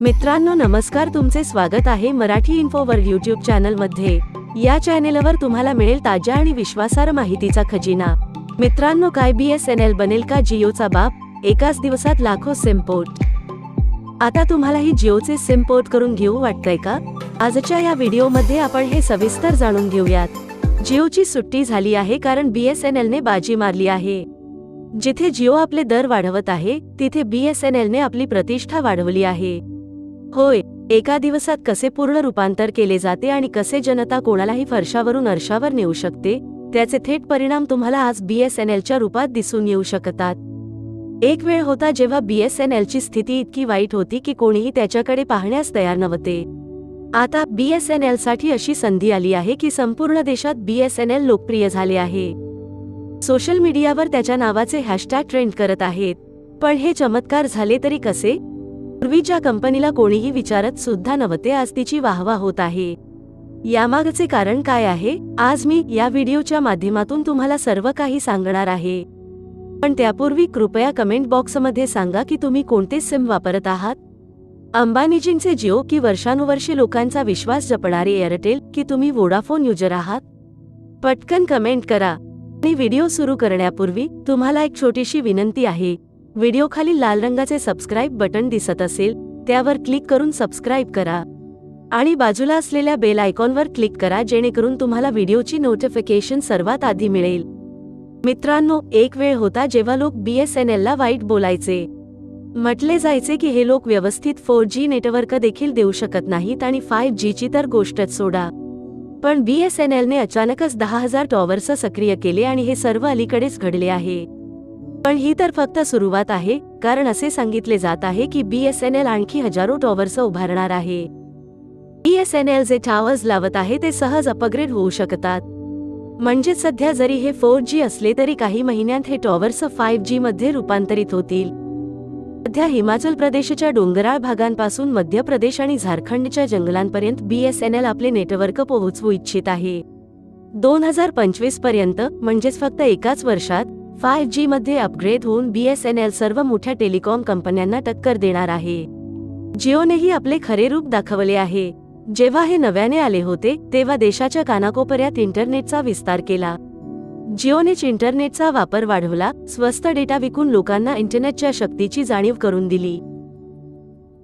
मित्रांनो नमस्कार. तुमचे स्वागत आहे मराठी इन्फोवर यूट्यूब चॅनलमध्ये या चॅनेलवर तुम्हाला मिळेल ताज्या आणि विश्वासार्ह माहितीचा खजिना. मित्रांनो काय बी एस एन एल बनेल का जिओचा बाप? एकाच दिवसात लाखो सिम पोर्ट आता तुम्हालाही जिओचे सिम पोर्ट करून घेऊ वाटतंय का? आजच्या या व्हिडिओमध्ये आपण हे सविस्तर जाणून घेऊयात. जिओची सुट्टी झाली आहे कारण बी एस एन एलने बाजी मारली आहे. जिथे जिओ आपले दर वाढवत आहे तिथे बी एस एन एलने आपली प्रतिष्ठा वाढवली आहे. होय एका दिवसात कसे पूर्ण रूपांतर केले जाते आणि कसे जनता कोणालाही फरशावरून अर्शावर नेऊ शकते त्याचे थेट परिणाम तुम्हाला आज बीएसएनएलच्या रूपात दिसून येऊ शकतात. एक वेळ होता जेव्हा बीएसएनएलची स्थिती इतकी वाईट होती की कोणीही त्याच्याकडे पाहण्यास तयार नव्हते. आता बीएसएनएलसाठी अशी संधी आली आहे की संपूर्ण देशात बीएसएनएल लोकप्रिय झाले आहे. सोशल मीडियावर त्याच्या नावाचे हॅशटॅग ट्रेंड करत आहेत. पण हे चमत्कार झाले तरी कसे? पूर्वी ज्या कंपनीला कोणीही विचारत सुद्धा नव्हते आज तिची वाहवा होत आहे. यामागचे कारण काय आहे? आज मी या व्हिडिओच्या माध्यमातून तुम्हाला सर्व काही सांगणार आहे. पण त्यापूर्वी कृपया कमेंट बॉक्समध्ये सांगा की तुम्ही कोणते सिम वापरत आहात? अंबानीजींचे जिओ की वर्षानुवर्षे लोकांचा विश्वास जपणारे एअरटेल की तुम्ही वोडाफोन युजर आहात? पटकन कमेंट करा. आणि व्हिडिओ सुरू करण्यापूर्वी तुम्हाला एक छोटीशी विनंती आहे. व्हिडिओखाली लाल रंगाचे सबस्क्राईब बटन दिसत असेल त्यावर क्लिक करून सबस्क्राईब करा. आणि बाजूला असलेल्या बेल आयकॉनवर क्लिक करा जेणेकरून तुम्हाला व्हिडिओची नोटिफिकेशन सर्वात आधी मिळेल. मित्रांनो एक वेळ होता जेव्हा लोक बी एस एन एलला वाईट बोलायचे. म्हटले जायचे की हे लोक व्यवस्थित फोर जी नेटवर्क देखील देऊ शकत नाहीत आणि फाईव्ह जीची तर गोष्टच सोडा. पण बी एस एन एलने अचानकच दहा हजार टॉवर्स सक्रिय केले आणि हे सर्व अलीकडेच घडले आहे. पण ही तर फक्त सुरुवात आहे कारण असे सांगितले जात आहे की बीएसएनएल आणखी हजारो टॉवर्स उभारणार आहे. बीएसएनएल जे टॉवर्स लावत आहे ते सहज अपग्रेड होऊ शकतात. म्हणजे सध्या जरी हे फोर जी असले तरी काही महिन्यांत हे टॉवर्स फाईव्ह जी मध्ये रूपांतरित होतील. सध्या हिमाचल प्रदेशच्या डोंगराळ भागांपासून मध्य प्रदेश आणि झारखंडच्या जंगलांपर्यंत बीएसएनएल आपले नेटवर्क पोहोचवू इच्छित आहे. दोन हजार पंचवीसपर्यंत म्हणजेच फक्त एकाच वर्षात फाय जी मध्ये अपग्रेड होऊन बीएसएनएल सर्व मोठ्या टेलिकॉम कंपन्यांना टक्कर देणार आहे. जिओनेही आपले खरे रूप दाखवले आहे. जेव्हा हे नव्याने आले होते तेव्हा देशाच्या कानाकोपऱ्यात इंटरनेटचा विस्तार केला. जिओनेच इंटरनेटचा वापर वाढवला स्वस्त डेटा विकून लोकांना इंटरनेटच्या शक्तीची जाणीव करून दिली.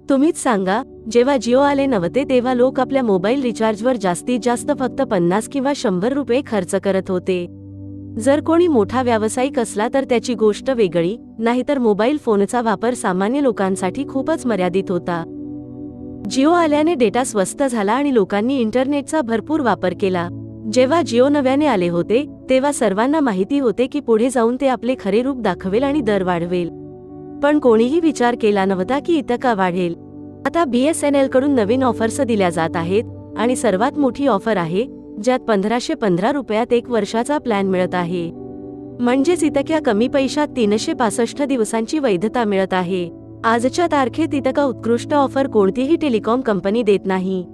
तुम्हीच सांगा जेव्हा जिओ आले नव्हते तेव्हा लोक आपल्या मोबाईल रिचार्जवर जास्तीत जास्त फक्त पन्नास किंवा शंभर रुपये खर्च करत होते. जर कोणी मोठा व्यावसायिक असला तर त्याची गोष्ट वेगळी नाहीतर मोबाईल फोनचा वापर सामान्य लोकांसाठी खूपच मर्यादित होता. जिओ आल्याने डेटा स्वस्त झाला आणि लोकांनी इंटरनेटचा भरपूर वापर केला. जेव्हा जिओ नव्याने आले होते तेव्हा सर्वांना माहिती होते की पुढे जाऊन ते आपले खरे रूप दाखवेल आणि दर वाढवेल. पण कोणीही विचार केला नव्हता की इतका वाढेल. आता बीएसएनएलकडून नवीन ऑफर्स दिल्या जात आहेत आणि सर्वात मोठी ऑफर आहे ज्यात पंधराशे पंधरा रुपयात एक वर्षाचा प्लॅन मिळत आहे. म्हणजेच इतक्या कमी पैशात तीनशे पासष्ट दिवसांची वैधता मिळत आहे. आजच्या तारखेत इतका उत्कृष्ट ऑफर कोणतीही टेलिकॉम कंपनी देत नाही.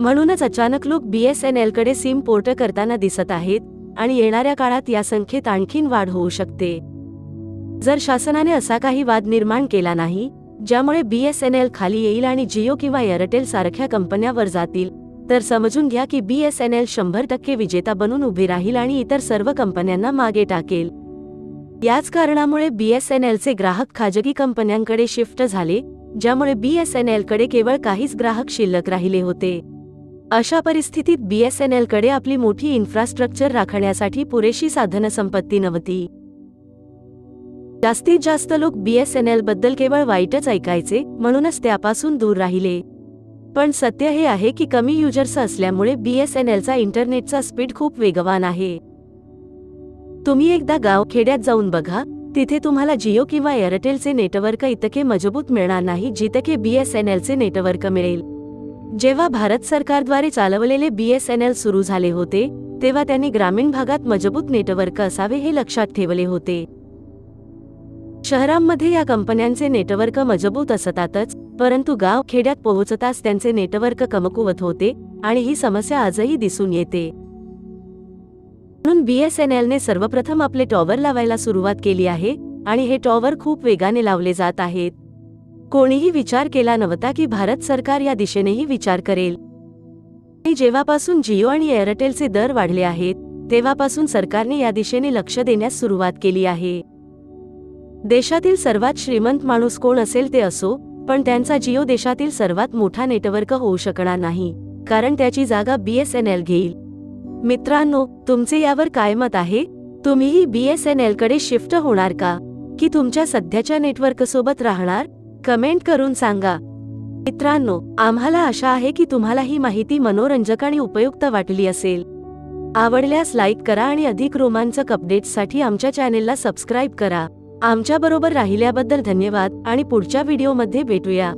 म्हणूनच अचानक लोक बीएसएनएलकडे सिम पोर्ट करताना दिसत आहेत आणि येणाऱ्या काळात या संख्येत आणखीन वाढ होऊ शकते. जर शासनाने असा काही वाद निर्माण केला नाही ज्यामुळे बीएसएनएल खाली येईल आणि जिओ किंवा एअरटेल सारख्या कंपन्यावर जातील तर समजून घ्या की बी एस एन एल शंभर टक्के विजेता बनून उभी राहील आणि इतर सर्व कंपन्यांना मागे टाकेल. याच कारणामुळे बी एस एन एलचे ग्राहक खाजगी कंपन्यांकडे शिफ्ट झाले ज्यामुळे बी एस एनकडे केवळ काहीच ग्राहक शिल्लक राहिले होते. अशा परिस्थितीत बी एस एनकडे आपली मोठी इन्फ्रास्ट्रक्चर राखण्यासाठी पुरेशी साधनसंपत्ती नव्हती. जास्तीत जास्त लोक बी एस एन एलबद्दल केवळ वाईटच ऐकायचे म्हणूनच त्यापासून दूर राहिले. पण सत्य हे आहे की कमी युजर्स असल्यामुळे बीएसएनएलचा इंटरनेटचा स्पीड खूप वेगवान आहे. तुम्ही एकदा गाव खेड्यात जाऊन बघा तिथे तुम्हाला जिओ किंवा एअरटेलचे नेटवर्क इतके मजबूत मिळणार नाही जितके बीएसएनएलचे नेटवर्क मिळेल. जेव्हा भारत सरकारद्वारे चालवलेले बीएसएनएल सुरू झाले होते तेव्हा त्यांनी ग्रामीण भागात मजबूत नेटवर्क असावे हे लक्षात ठेवले होते. शहरांमध्ये या कंपन्यांचे नेटवर्क मजबूत असतातच परंतु गाव खेड्यात पोहोचताच त्यांचे नेटवर्क कमकुवत होते आणि ही समस्या आजही दिसून येते. म्हणून बीएसएनएलने सर्वप्रथम आपले टॉवर लावायला सुरुवात केली आहे आणि हे टॉवर खूप वेगाने लावले जात आहेत. कोणीही विचार केला नव्हता की भारत सरकार या दिशेनेही विचार करेल. आणि जेव्हापासून जिओ आणि एअरटेलचे दर वाढले आहेत तेव्हापासून सरकारने या दिशेने लक्ष देण्यास सुरुवात केली आहे. देशातील सर्वात श्रीमंत माणूस कोण असेल ते असो पण त्यांचा जिओ देशातील सर्वात मोठा नेटवर्क होऊ शकणार नाही कारण त्याची जागा बीएसएनएल घेईल. मित्रांनो तुमचे यावर काय मत आहे? तुम्हीही बीएसएनएलकडे शिफ्ट होणार का? की तुमच्या सध्याच्या नेटवर्क सोबत राहणार? कमेंट करून सांगा. मित्रांनो आम्हाला आशा आहे की तुम्हाला ही माहिती मनोरंजक आणि उपयुक्त वाटली असेल. आवडल्यास लाईक करा आणि अधिक रोमांचक अपडेट्ससाठी आमच्या चॅनेलला सबस्क्राईब करा. आमच्याबरोबर राहिल्याबद्दल धन्यवाद आणि पुढच्या व्हिडिओमध्ये भेटूया.